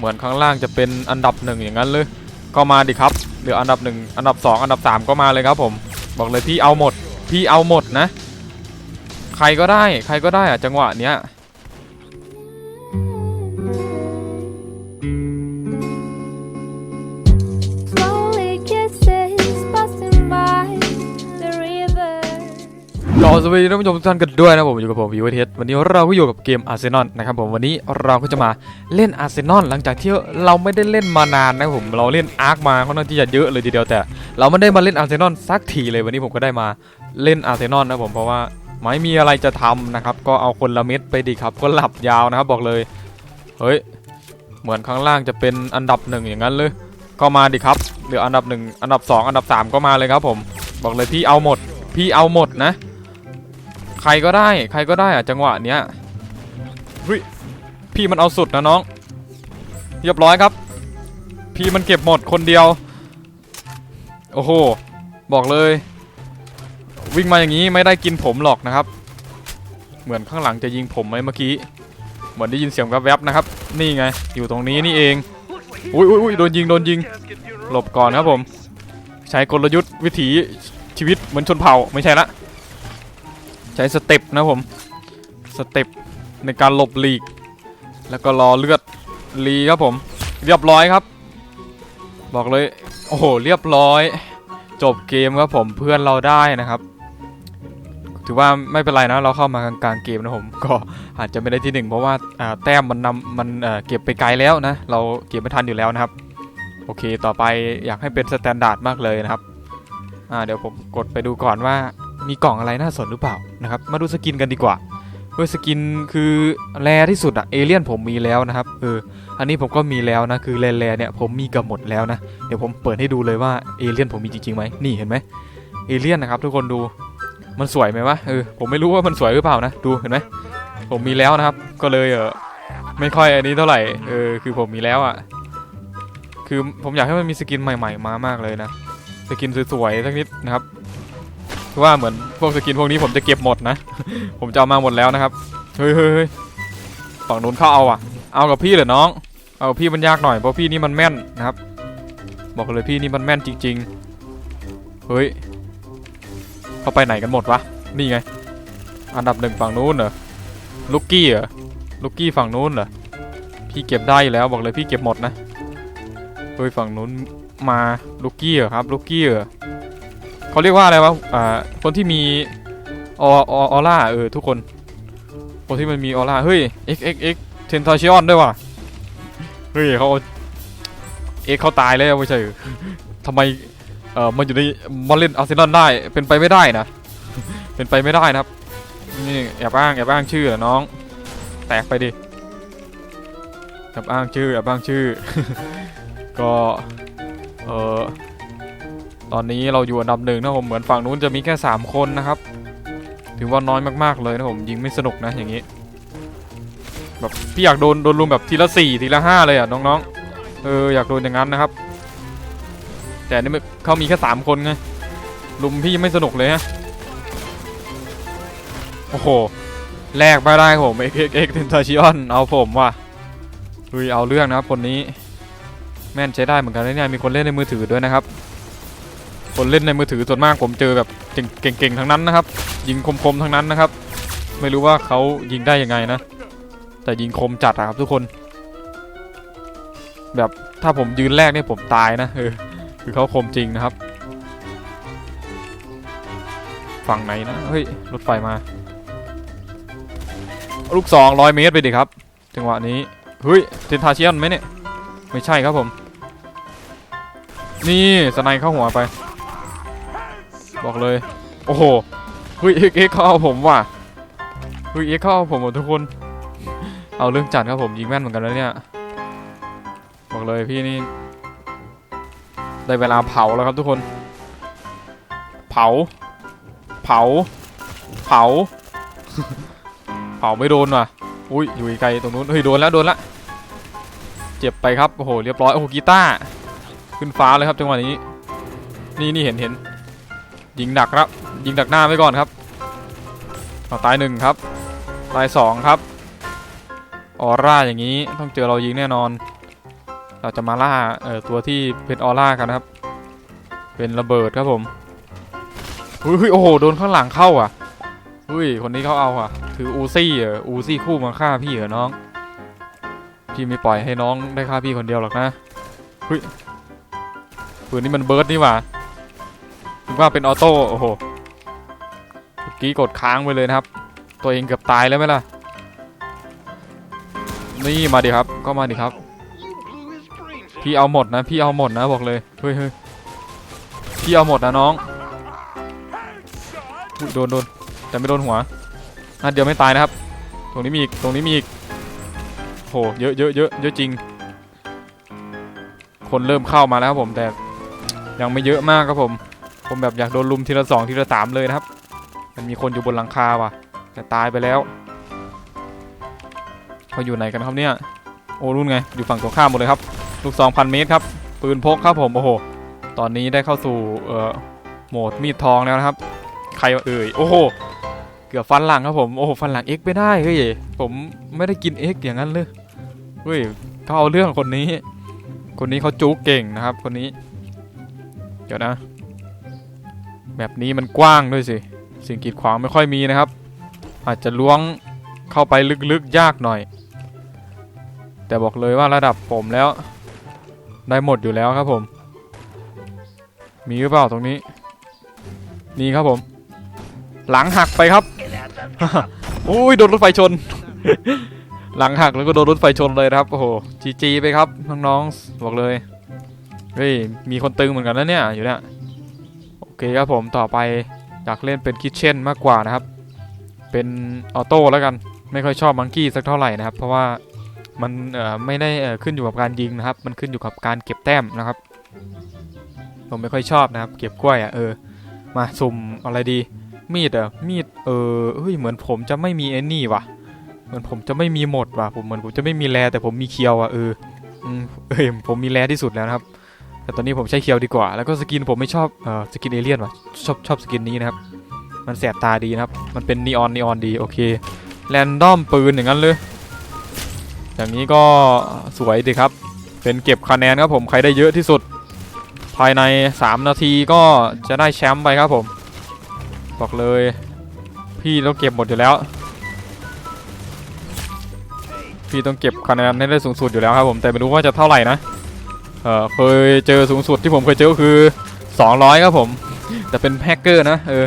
เหมือนข้างล่างจะเป็นอันดับหนึ่งอย่างนั้นเลยก็มาดิครับเดี๋ยวอันดับหนึ่งอันดับสองอันดับสามก็มาเลยครับผมบอกเลยพี่เอาหมดพี่เอาหมดนะ ใครก็ได้ใครก็ได้อะจังหวะเนี้ย รอสวัสดีท่านผู้ชมทุกท่านกันด้วยนะผมอยู่กับผมวิวเทสวันนี้เราก็อยู่กับเกมอาร์เซนอลนะครับผมวันนี้เราก็จะมาเล่นอาร์เซนอลหลังจากที่เราไม่ได้เล่นมานานนะผมเราเล่นอาร์คมาค่อนข้างที่จะเยอะเลยทีเดียวแต่ เราไม่ได้มาเล่นอาร์เซนอลสักทีเลยวันนี้ผมก็ได้มาเล่นอาร์เซนอลนะผมเพราะว่าไม่มีอะไรจะทำนะครับก็เอาคนละเม็ดไปดีครับก็หลับยาวนะครับบอกเลยเฮ้ยเหมือนข้างล่างจะเป็นอันดับหนึ่งอย่างนั้นเลยก็มาดิครับเดี๋ยวอันดับหนึ่งอันดับสองอันดับสามก็มาเลยครับผม บอกเลยพี่เอาหมด พี่เอาหมดนะ ใครก็ได้ ใครก็ได้อะจังหวะเนี้ยเฮ้ยพี่มันเอาสุดนะน้อง เรียบร้อยครับ พี่มันเก็บหมดคนเดียว โอ้โห บอกเลย วิ่งมาอย่างนี้ไม่ได้กินผมหรอกนะครับ เหมือนข้างหลังจะยิงผมไหมเมื่อกี้ เหมือนได้ยินเสียงแวบๆนะครับ นี่ไง อยู่ตรงนี้นี่เอง อุ้ยอุ้ยอุ้ยโดนยิง โดนยิง หลบก่อนครับผม ใช้กลยุทธ์วิถีชีวิตเหมือนชนเผ่าไม่ใช่ละ ใช้สเต็ปนะผมสเต็ปในการหลบหลีก แล้วก็รอเลือดรีครับผม เรียบร้อยครับ บอกเลย โอ้โห เรียบร้อย จบเกมครับผมเพื่อนเราได้นะครับ ถือว่าไม่เป็นไรนะเราเข้ามากลางๆเกมนะผม ก็อาจจะไม่ได้ที่หนึ่งเพราะว่าแต้มมันนำมันเก็บไปไกลแล้วนะ เราเก็บไม่ทันอยู่แล้วนะครับ โอเคต่อไปอยากให้เป็นสแตนดาร์ดมากเลยนะครับเดี๋ยวผมกดไปดูก่อนว่า มีกล่องอะไรน่าสนหรือเปล่านะครับ มาดูสกินกันดีกว่าเฮ้ยสกินคือแรที่สุดอะเอเลี่ยนผมมีแล้วนะครับเอออันนี้ผมก็มีแล้วนะคือแรแรเนี่ยผมมีกับหมดแล้วนะเดี๋ยวผมเปิดให้ดูเลยว่าเอเลี่ยนผมมีจริงๆไหมนี่เห็นไหมเอเลี่ยนนะครับทุกคนดูมันสวยไหมวะเออผมไม่รู้ว่ามันสวยหรือเปล่านะดูเห็นไหมผมมีแล้วนะครับ ก็เลยเออไม่ค่อยอันนี้เท่าไหร่เออคือผมมีแล้วอะคือผมอยากให้มันมีสกินใหม่ ๆ มามากเลยนะสกินสวยๆสักนิดนะครับ ว่าเหมือนพวกสกินพวกนี้ผมจะเก็บหมดนะ ผมจะเอามาหมดแล้วนะครับ เฮ้ยเฮ้ยฝั่งนู้นเข้าเอาอะ เอากับพี่เหรอน้อง เอาพี่มันยากหน่อยเพราะพี่นี่มันแม่นนะครับ บอกเลยพี่นี่มันแม่นจริง ๆ เฮ้ย เขาไปไหนกันหมดวะ นี่ไง อันดับหนึ่งฝั่งนู้นเหรอ ลูกกี้เหรอ ลูกกี้ฝั่งนู้นเหรอ พี่เก็บได้แล้วบอกเลยพี่เก็บหมดนะ เฮ้ยฝั่งนู้นมาลูกกี้เหรอครับ ลูกกี้เหรอ เขาเรียกว่าอะไรวะอ่าคนที่มีออออร่าเออทุกคน คนที่มันมีออร่าเฮ้ย x x x เทนทาชิออนด้วยว่ะเฮ้ยเขาเอ็กเขาตายแล้วไม่ใช่ทำไมเอ่อมันอยู่ในมาเล่นอาร์เซนอลได้เป็นไปไม่ได้นะ เป็นไปไม่ได้นะครับ นี่แอบอ้างแอบอ้างชื่อน้อง แตกไปดิแอบอ้างชื่อแอบอ้างชื่อ ก็ เออ ตอนนี้เราอยู่อันดับหนึ่งนะผมเหมือนฝั่งนู้นจะมีแค่ 3 คนนะครับ ถือว่าน้อยมากๆเลยนะผมยิงไม่สนุกนะอย่างนี้แบบพี่อยากโดนโดนลุมแบบทีละสี่ทีละห้าเลยอะน้องๆเอออยากโดนอย่างนั้นนะครับ แต่นี่เขามีแค่3คนไงลุมพี่ไม่สนุกเลยฮะโอ้โหแลกไม่ได้ผมเอ็กเอ็กเอ็กเทนทาชิออนเอาผมว่ะลุยเอาเรื่องนะครับคนนี้ แม่นใช้ได้เหมือนกันนะเนี่ยมีคนเล่นในมือถือด้วยนะครับ คนเล่นในมือถือส่วนมากผมเจอแบบเก่งๆทั้งนั้นนะครับ ยิงคมๆทั้งนั้นนะครับ ไม่รู้ว่าเขายิงได้ยังไงนะ แต่ยิงคมจัดอะครับทุกคน แบบถ้าผมยืนแรกเนี่ยผมตายนะเออคือเขาคมจริงนะครับ ฝั่งไหนนะเฮ้ยรถไฟมา ลูกสองร้อยเมตรไปดิครับ จังหวะนี้เฮ้ยเทนทาเชียนไหมเนี่ยไม่ใช่ครับผม นี่สไนเข้าหัวไป บอกเลย โอ้โหเฮ้ยเอ็กเอ็กเขาเอาผมว่ะเฮ้ยเอ็กเขาเอาผมหมดทุกคน เอาเรื่องจัดครับผมยิงแม่นเหมือนกันแล้วเนี่ย บอกเลยพี่นี่ ได้เวลาเผาแล้วครับทุกคน เผา เผา เผา เผาไม่โดนว่ะ อุ้ยอยู่ไกลตรงนู้น เฮ้ยโดนแล้วโดนละ เจ็บไปครับ โอ้โหเรียบร้อย โอ้โหกีตาร์ขึ้นฟ้าเลยครับจังหวะนี้ นี่นี่เห็นเห็น ยิงดักครับ ยิงดักหน้าไว้ก่อนครับเอาตายหนึ่งครับ ตายสองครับ ออร่าอย่างนี้ต้องเจอเรายิงแน่นอน เราจะมาล่าเอ่อตัวที่เป็นออร่ากันนะครับ เป็นระเบิดครับผมอุ้ยเฮ้ยโอ้โหโดนข้างหลังเข้าอะอุ้ยคนนี้เขาเอาอะถืออูซี่เหรออูซี่คู่มาฆ่าพี่เหรอน้องพี่ไม่ปล่อยให้น้องได้ฆ่าพี่คนเดียวหรอกนะเฮ้ยปืนนี้มันเบิร์ดนี่หว่า ว่าเป็นออโต้โอ้โหเมื่อกี้กดค้างไปเลยนะครับ ตัวเองเกือบตายแล้วไหมล่ะ นี่มาดิครับ ก็มาดิครับ พี่เอาหมดนะ พี่เอาหมดนะบอกเลย เฮ้ยเฮ้ยพี่เอาหมดนะน้องโดนโดนแต่ไม่โดนหัวนัดเดียวไม่ตายนะครับ ตรงนี้มีอีก ตรงนี้มีอีกโหเยอะเยอะเยอะเยอะจริง คนเริ่มเข้ามาแล้วครับผมแต่ยังไม่เยอะมากครับผม ผมแบบอยากโดนลุมทีละสองทีละสามเลยนะครับ มันมีคนอยู่บนหลังคาว่ะ แต่ตายไปแล้วเขาอยู่ไหนกันครับเนี่ย โอ้รุ่นไง อยู่ฝั่งตรงข้ามหมดเลยครับ ลูกซองพันเมตรครับ ปืนพกครับผมโอ้โห ตอนนี้ได้เข้าสู่เอ่อโหมดมีดทองแล้วนะครับ ใครเอ่ยโอ้โหเกือบฟันหลังครับผมโอ้โหฟันหลังเอ็กไม่ได้เฮ้ยผมไม่ได้กินเอ็กอย่างนั้นเลยเฮ้ยเขาเอาเรื่องคนนี้ คนนี้เขาจุกเก่งนะครับ คนนี้ เดี๋ยวนะ แบบนี้มันกว้างด้วยสิ สิ่งกีดขวางไม่ค่อยมีนะครับ อาจจะล้วงเข้าไปลึกๆยากหน่อย แต่บอกเลยว่าระดับผมแล้ว ได้หมดอยู่แล้วครับผม มีหรือเปล่าตรงนี้ นี่ครับผม หลังหักไปครับโอ้ยโดนรถไฟชน หลังหักแล้วก็โดนรถไฟชนเลยครับโอ้โหจีจีไปครับน้องๆบอกเลยเฮ้ยมีคนตึงเหมือนกันนะเนี่ยอยู่เนี่ย เคครับผมต่อไปอยากเล่นเป็นคิทเช่นมากกว่านะครับ เป็นออโต้แล้วกันไม่ค่อยชอบมังกี้สักเท่าไหร่นะครับ เพราะว่ามันไม่ได้ขึ้นอยู่กับการยิงนะครับ มันขึ้นอยู่กับการเก็บแต้มนะครับ ผมไม่ค่อยชอบนะครับ เก็บกล้วยอะเออ มาสุ่มอะไรดี มีดเหรอมีดเออเฮ้ยเหมือนผมจะไม่มีไอ้นี่ว่ะ เหมือนผมจะไม่มีหมดว่ะผมเหมือนผมจะไม่มีแรแต่ผมมีเคียวอะเออเอ้ยผมมีแรที่สุดแล้วนะครับ แต่ตอนนี้ผมใช้เคียวดีกว่า แล้วก็สกินผมไม่ชอบเออสกินเอเลี่ยนว่ะชอบชอบสกินนี้นะครับ มันแสบตาดีนะครับ มันเป็นนีออนนีออนดีโอเค แรนดอมปืนอย่างนั้นเลยอย่างนี้ก็สวยดีครับ เป็นเก็บคะแนนครับผมใครได้เยอะที่สุด ภายใน 3 นาทีก็จะได้แชมป์ไปครับผม บอกเลย พี่ต้องเก็บหมดอยู่แล้ว พี่ต้องเก็บคะแนนให้ได้สูงสุดอยู่แล้วครับผมแต่ไม่รู้ว่าจะเท่าไหร่นะ เออเคยเจอสูงสุดที่ผมเคยเจอก็คือ 200 ครับผม แต่เป็นแฮกเกอร์นะเออ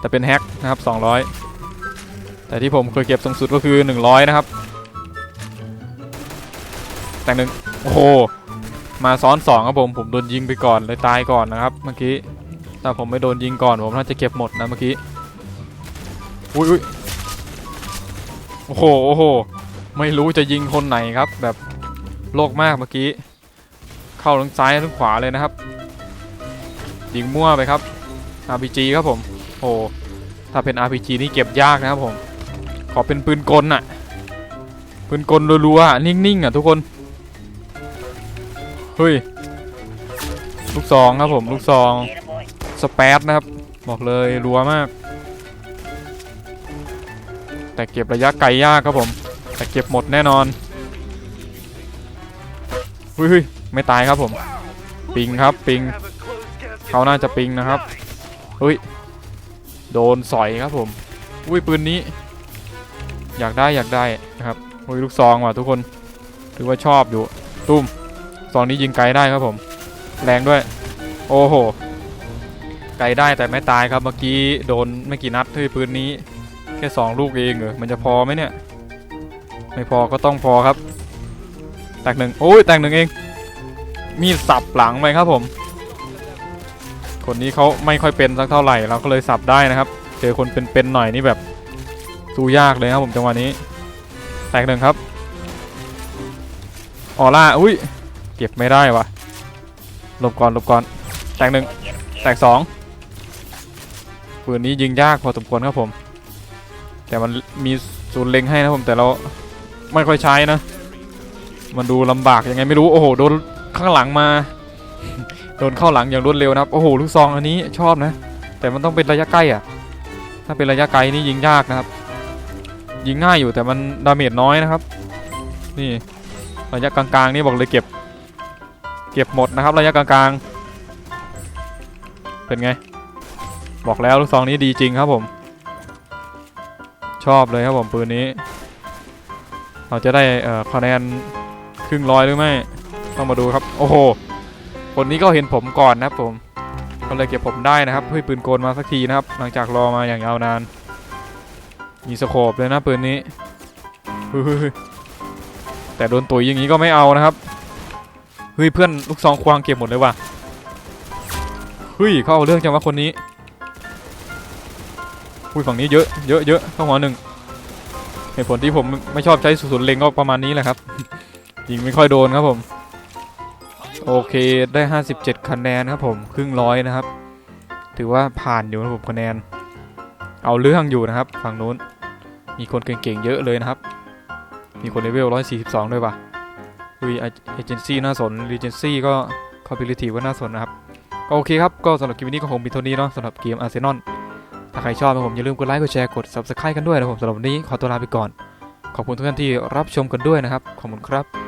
แต่เป็นแฮกนะครับ 200 แต่ที่ผมเคยเก็บสูงสุดก็คือ 100 นะครับ แต่งหนึ่งโอ้โหมาซ้อนสองครับผมผมโดนยิงไปก่อนเลยตายก่อนนะครับ เมื่อกี้ถ้าผมไม่โดนยิงก่อนผมน่าจะเก็บหมดนะเมื่อกี้อุ้ยอุ้ยโอ้โหโอ้โหไม่รู้จะยิงคนไหนครับ แบบโลกมากเมื่อกี้ เข้าทั้งซ้ายทั้งขวาเลยนะครับยิงมั่วไปครับ RPG ครับผมโอ้ถ้าเป็น RPG นี่เก็บยากนะครับผม ขอเป็นปืนกลน่ะ ปืนกลรัวๆนิ่งๆอะทุกคน เฮ้ย ลูกซองครับผม ลูกซองสเปซนะครับ บอกเลยรัวมาก แต่เก็บระยะไกลยากครับผม แต่เก็บหมดแน่นอนเฮ้ยเฮ้ย ไม่ตายครับผม ปิงครับปิงเขาน่าจะปิงนะครับเฮ้ยโดนสอยครับผมอุ้ยปืนนี้ อยากได้อยากได้นะครับอุ้ยลูกซองว่ะทุกคนถือว่าชอบอยู่ตุ้มซองนี้ยิงไกลได้ครับผม แรงด้วย โอ้โหไกลได้แต่ไม่ตายครับเมื่อกี้โดนไม่กี่นัดที่ปืนนี้ แค่สองลูกเองเหรอมันจะพอไหมเนี่ย ไม่พอก็ต้องพอครับแตกหนึ่งโอ้ยแตกหนึ่งเอง มีดสับหลังไปครับผม คนนี้เขาไม่ค่อยเป็นสักเท่าไหร่เราก็เลยสับได้นะครับ เจอคนเป็นๆหน่อยนี่แบบสู้ยากเลยครับผมจังหวะนี้ แตกหนึ่งครับออร่าอุ้ยเก็บไม่ได้วะหลบก่อนหลบก่อนแตกหนึ่งแตกสองปืนนี้ยิงยากพอสมควรครับผม แต่มันมีศูนย์เล็งให้นะผมแต่เราไม่ค่อยใช้นะ มันดูลำบากยังไงไม่รู้โอ้โหโดน ข้างหลังมา โดนเข้าหลังอย่างรวดเร็วนะครับ โอ้โห ลูกซองอันนี้ชอบนะ แต่มันต้องเป็นระยะใกล้อะถ้าเป็นระยะไกลนี่ยิงยากนะครับ ยิงง่ายอยู่แต่มันดาเมจน้อยนะครับ นี่ระยะกลางๆนี่บอกเลยเก็บ เก็บหมดนะครับ ระยะกลางๆ เป็นไง บอกแล้วลูกซองนี้ดีจริงครับผม ชอบเลยครับผมปืนนี้ เราจะได้คะแนนครึ่งร้อยหรือไม่ ต้องมาดูครับ โอ้โห คนนี้ก็เห็นผมก่อนนะครับผม ก็เลยเก็บผมได้นะครับเฮ้ยปืนโกนมาสักทีนะครับ หลังจากรอมาอย่างยาวนาน มีสโคปเลยนะปืนนี้เฮ้ยแต่โดนตุ๋ยอย่างนี้ก็ไม่เอานะครับเฮ้ยเพื่อนลูกซองควางเก็บหมดเลยว่ะเฮ้ยเขาเอาเรื่องจังวะคนนี้อุ้ยฝั่งนี้เยอะเยอะเยอะเข้าหัวหนึ่งเหตุผลที่ผมไม่ชอบใช้สุนเล็งก็ประมาณนี้แหละครับยิงไม่ค่อยโดนครับผม โอเคได้ 57 คะแนนครับผมครึ่งร้อยนะครับ ถือว่าผ่านอยู่นะผมคะแนน เอาเรื่องอยู่นะครับ ฝั่งนู้น มีคนเก่งๆเยอะเลยนะครับ มีคนเลเวล 142 ด้วยป่ะวีเอเจนซี่น่าสนรีเจนซี่ก็คอมพิวทีว่าน่าสนนะครับก็โอเคครับ ก็สำหรับคลิปนี้ก็คงมีเท่านี้เนาะสำหรับเกมอาร์เซนอลถ้าใครชอบนะผมอย่าลืมกดไลค์กดแชร์กด subscribe กันด้วยนะผมสำหรับวันนี้ขอตัวลาไปก่อน ขอบคุณทุกท่านที่รับชมกันด้วยนะครับ ขอบคุณครับ